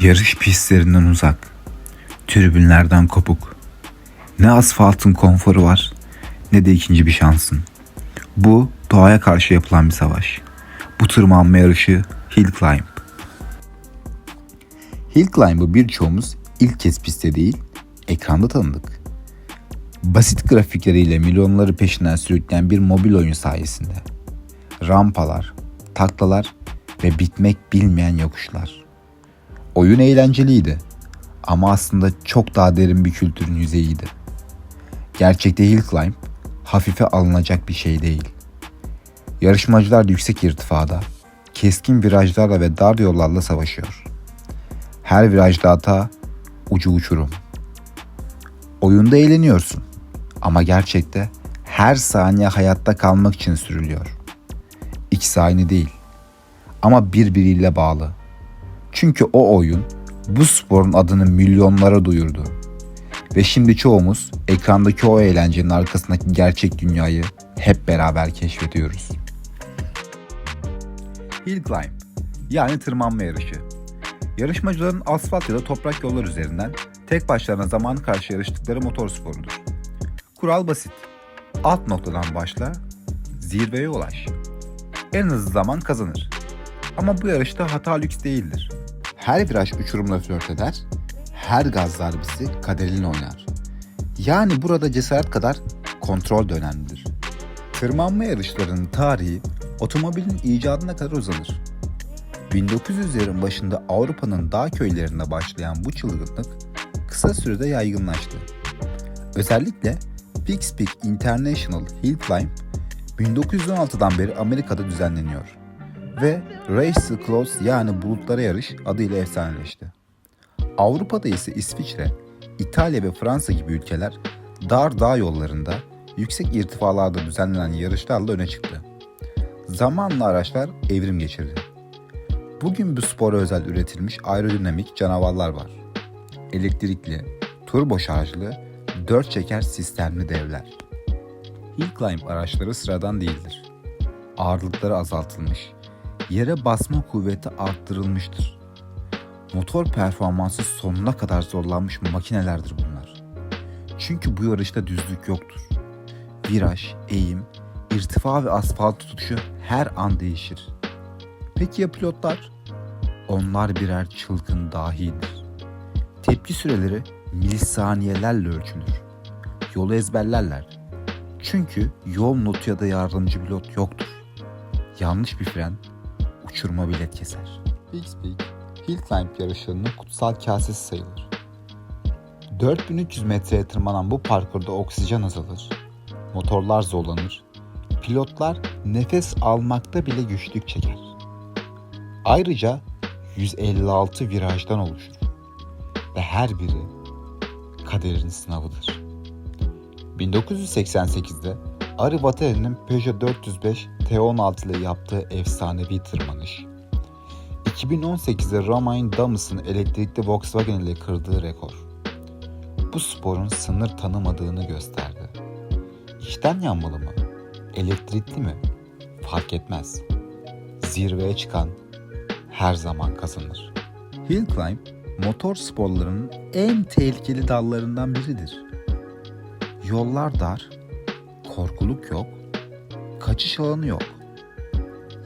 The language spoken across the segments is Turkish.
Yarış pistlerinden uzak, tribünlerden kopuk. Ne asfaltın konforu var ne de ikinci bir şansın. Bu doğaya karşı yapılan bir savaş. Bu tırmanma yarışı Hill Climb. Hill Climb'ı birçoğumuz ilk kez pistte değil, ekranda tanıdık. Basit grafikleriyle milyonları peşinden sürükleyen bir mobil oyun sayesinde. Rampalar, taklalar ve bitmek bilmeyen yokuşlar. Oyun eğlenceliydi ama aslında çok daha derin bir kültürün yüzeyiydi. Gerçekte Hill Climb hafife alınacak bir şey değil. Yarışmacılar yüksek irtifada, keskin virajlarla ve dar yollarla savaşıyor. Her virajda hata, ucu uçurum. Oyunda eğleniyorsun ama gerçekte her saniye hayatta kalmak için sürülüyor. İkisi aynı değil ama birbiriyle bağlı. Çünkü o oyun bu sporun adını milyonlara duyurdu. Ve şimdi çoğumuz ekrandaki o eğlencenin arkasındaki gerçek dünyayı hep beraber keşfediyoruz. Hill Climb yani tırmanma yarışı. Yarışmacıların asfalt ya da toprak yollar üzerinden tek başlarına zaman karşı yarıştıkları motor sporudur. Kural basit. Alt noktadan başla, zirveye ulaş. En hızlı zaman kazanır. Ama bu yarışta hata lüks değildir. Her viraj uçurumla flört eder, her gaz darbesi kaderini oynar. Yani burada cesaret kadar kontrol de önemlidir. Tırmanma yarışlarının tarihi otomobilin icadına kadar uzanır. 1900'lerin başında Avrupa'nın dağ köylerinde başlayan bu çılgınlık kısa sürede yaygınlaştı. Özellikle Peaks Peak International Hill Climb 1916'dan beri Amerika'da düzenleniyor ve Race to Clouds yani bulutlara yarış adıyla efsaneleşti. Avrupa'da ise İsviçre, İtalya ve Fransa gibi ülkeler dar dağ yollarında yüksek irtifalarda düzenlenen yarışlarla öne çıktı. Zamanla araçlar evrim geçirdi. Bugün bu spora özel üretilmiş aerodinamik canavarlar var. Elektrikli, turbo şarjlı, dört çeker sistemli devler. Hill Climb araçları sıradan değildir. Ağırlıkları azaltılmış, yere basma kuvveti arttırılmıştır. Motor performansı sonuna kadar zorlanmış makinelerdir bunlar. Çünkü bu yarışta düzlük yoktur. Viraj, eğim, irtifa ve asfalt tutuşu her an değişir. Peki ya pilotlar? Onlar birer çılgın dahidir. Tepki süreleri milisaniyelerle ölçülür. Yolu ezberlerler. Çünkü yol notu ya da yardımcı pilot yoktur. Yanlış bir fren uçurma bilet keser. Bixby, Hill Climb yarışlarının kutsal kasesi sayılır. 4300 metreye tırmanan bu parkurda oksijen azalır, motorlar zorlanır, pilotlar nefes almakta bile güçlük çeker. Ayrıca 156 virajdan oluşur ve her biri kaderin sınavıdır. 1988'de Ari Vateli'nin Peugeot 405 T16 ile yaptığı efsanevi tırmanış, 2018'de Romain Damus'un elektrikli Volkswagen ile kırdığı rekor, bu sporun sınır tanımadığını gösterdi. İçten yanmalı mı? Elektrikli mi? Fark etmez. Zirveye çıkan her zaman kazanır. Hill Climb, motor sporlarının en tehlikeli dallarından biridir. Yollar dar, korkuluk yok, kaçış alanı yok.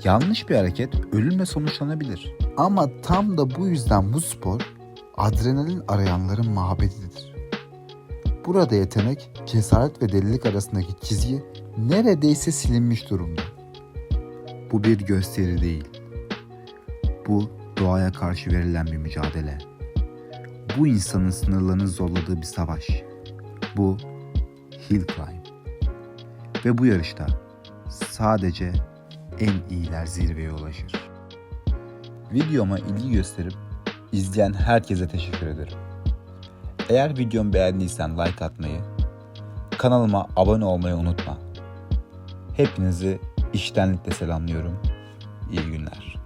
Yanlış bir hareket ölümle sonuçlanabilir. Ama tam da bu yüzden bu spor adrenalin arayanların mabedidir. Burada yetenek, cesaret ve delilik arasındaki çizgi neredeyse silinmiş durumda. Bu bir gösteri değil. Bu doğaya karşı verilen bir mücadele. Bu insanın sınırlarını zorladığı bir savaş. Bu Hill Climb. Ve bu yarışta sadece en iyiler zirveye ulaşır. Videoma ilgi gösterip izleyen herkese teşekkür ederim. Eğer videomu beğendiysen like atmayı, kanalıma abone olmayı unutma. Hepinizi iştenlikle selamlıyorum. İyi günler.